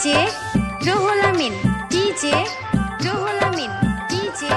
DJ জোহলামিন DJ জোহলামিন DJ